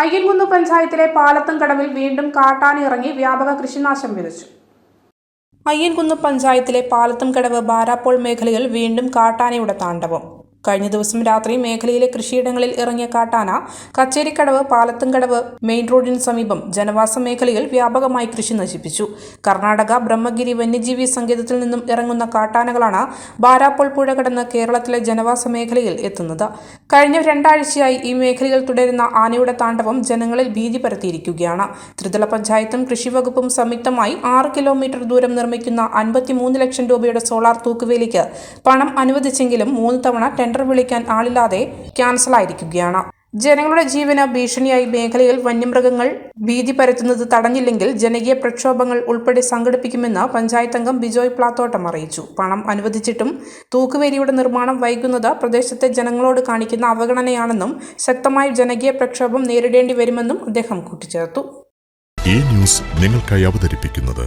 അയ്യൻകുന്ന് പഞ്ചായത്തിലെ പാലത്തും കടവിൽ വീണ്ടും കാട്ടാനിറങ്ങി വ്യാപക കൃഷിനാശം വിതച്ചു. അയ്യൻകുന്ന് പഞ്ചായത്തിലെ പാലത്തും കടവ് ബാരാപ്പോൾ മേഖലയിൽ വീണ്ടും കാട്ടാനയുടെ താണ്ഡവം. കഴിഞ്ഞ ദിവസം രാത്രി മേഖലയിലെ കൃഷിയിടങ്ങളിൽ ഇറങ്ങിയ കാട്ടാന കച്ചേരിക്കടവ് പാലത്തുംകടവ് മെയിൻ റോഡിന് സമീപം ജനവാസ മേഖലയിൽ വ്യാപകമായി കൃഷി നശിപ്പിച്ചു. കർണാടക ബ്രഹ്മഗിരി വന്യജീവി സങ്കേതത്തിൽ നിന്നും ഇറങ്ങുന്ന കാട്ടാനകളാണ് ബാരാപ്പോൾ പുഴ കടന്ന് കേരളത്തിലെ ജനവാസ മേഖലയിൽ എത്തുന്നത്. കഴിഞ്ഞ രണ്ടാഴ്ചയായി ഈ മേഖലയിൽ തുടരുന്ന ആനയുടെ താണ്ഡവം ജനങ്ങളിൽ ഭീതി പരത്തിയിരിക്കുകയാണ്. ത്രിതല പഞ്ചായത്തും കൃഷിവകുപ്പും സംയുക്തമായി ആറ് കിലോമീറ്റർ ദൂരം നിർമ്മിക്കുന്ന അൻപത്തിമൂന്ന് ലക്ഷം രൂപയുടെ സോളാർ തൂക്കുവേലിക്ക് പണം അനുവദിച്ചെങ്കിലും മൂന്ന് തവണ ടെൻഡർ വിളിക്കാൻ ആളില്ലാതെ ക്യാൻസലായിരിക്കുകയാണ് ജനങ്ങളുടെ ജീവന ഭീഷണിയായി മേഖലയിൽ വന്യമൃഗങ്ങൾ ഭീതി പരത്തുന്നത് തടഞ്ഞില്ലെങ്കിൽ ജനകീയ പ്രക്ഷോഭങ്ങൾ ഉൾപ്പെടെ സംഘടിപ്പിക്കുമെന്ന് പഞ്ചായത്ത് അംഗം ബിജോയ് പ്ലാത്തോട്ടം അറിയിച്ചു. പണം അനുവദിച്ചിട്ടും തൂക്കുവേലിയുടെ നിർമ്മാണം വൈകുന്നത് പ്രദേശത്തെ ജനങ്ങളോട് കാണിക്കുന്ന അവഗണനയാണെന്നും ശക്തമായ ജനകീയ പ്രക്ഷോഭം നേരിടേണ്ടി വരുമെന്നും അദ്ദേഹം കൂട്ടിച്ചേർത്തു. ഈ ന്യൂസ് നിങ്ങൾക്കായി അവതരിപ്പിക്കുന്നത്